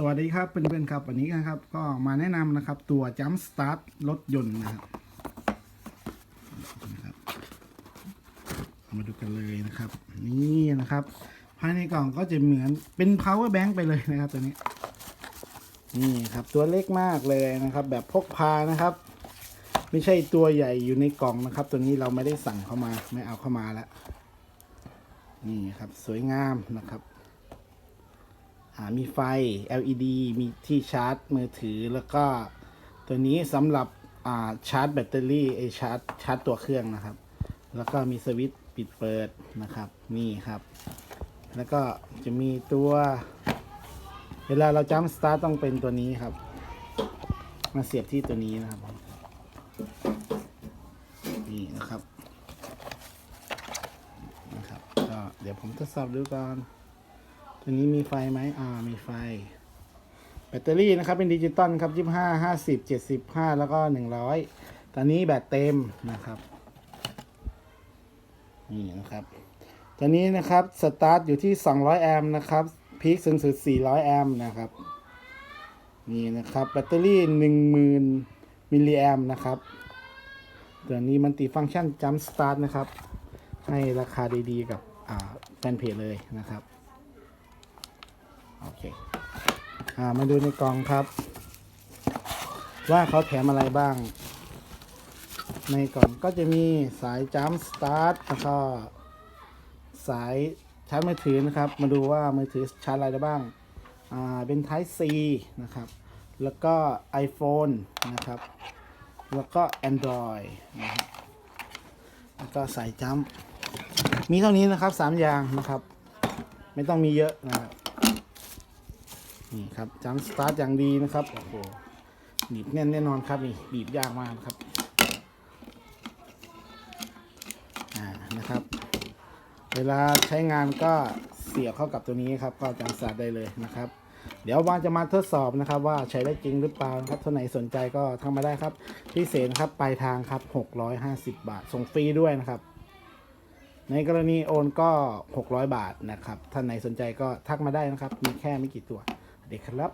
สวัสดีครับเพื่อนๆครับวันนี้นะครับ ก็มาแนะนำนะครับ ตัว Jump Start รถยนต์นะครับมาดูกันเลยนะครับ นี่นะครับ ภายในกล่องก็จะเหมือนเป็น power bank ไปเลยนะครับตัวนี้ นี่ครับตัวเล็กมากเลยนะครับ แบบพกพานะครับ ไม่ใช่ตัวใหญ่อยู่ในกล่องนะครับ ตัวนี้เราไม่ได้สั่งเข้ามาไม่เอาเข้ามาแล้วนี่ครับ สวยงามนะครับ มีไฟ LED มีที่ชาร์จมือถือแล้วก็ตัวนี้สำหรับาชาร์จแบตเตอรี่ไอชาร์จชาร์จตัวเครื่องนะครับ แล้วก็มีสวิตช์ปิดเปิดนะครับ นี่ครับ แล้วก็จะมีตัว เวลาเราจัมสตาร์ตต้องเป็นตัวนี้ครับ มาเสียบที่ตัวนี้นะครับ นี่นะครับนะครับก็เดี๋ยวผมทดสอบดูก่อน ตัวนี้มีไฟไหมอ่า มีไฟ แบตเตอรี่นะครับ เป็นดิจิตอลครับยี่ห้าห้าสิบเจ็ดสิบห้าแล้วก็หนึ่งร้อยตอนนี้แบตเต็มนะครับ นี่นะครับ ตอนนี้นะครับ สตาร์ทอยู่ที่200แอมป์นะครับ พีคสูงสุด400แอมป์นะครับ นี่นะครับ แบตเตอรี่10,000มิลลิแอมป์นะครับตัวนี้มันติฟังก์ชันจัมสตาร์ทนะครับ ให้ราคาดีๆกับแฟนเพจเลยนะครับ โอเคอ่ามาดูในกล่องครับ ว่าเขาแถมอะไรบ้าง ในกล่องก็จะมีสายจัมสตาร์ทแล้วก็สายชาร์จมือถือนะครับ มาดูว่ามือถือชาร์จอะไรได้บ้างอ่าเป็น Type C นะครับ แล้วก็ iPhone นะครับ แล้วก็ Android นะครับแล้วก็สายจัมมีเท่านี้นะครับสามอย่างนะครับ ไม่ต้องมีเยอะนะครับ นี่ครับจัมสตาร์ทอย่างดีนะครับโอ้โหบีบแน่นแน่นอนครับนี่บีบยากมากครับอ่านะครับ เวลาใช้งานก็เสียบเข้ากับตัวนี้ครับ ก็จัมสตาร์ทได้เลยนะครับ เดี๋ยววางจะมาทดสอบนะครับ ว่าใช้ได้จริงหรือเปล่านะครับท่านไหนสนใจก็ทำมาได้ครับพิเศษครับปลายทางครับ 650 บาทส่งฟรีด้วยนะครับในกรณีโอนก็ 600 บาทนะครับ ท่านไหนสนใจก็ทักมาได้นะครับ มีแค่ไม่กี่ตัว ดีครับ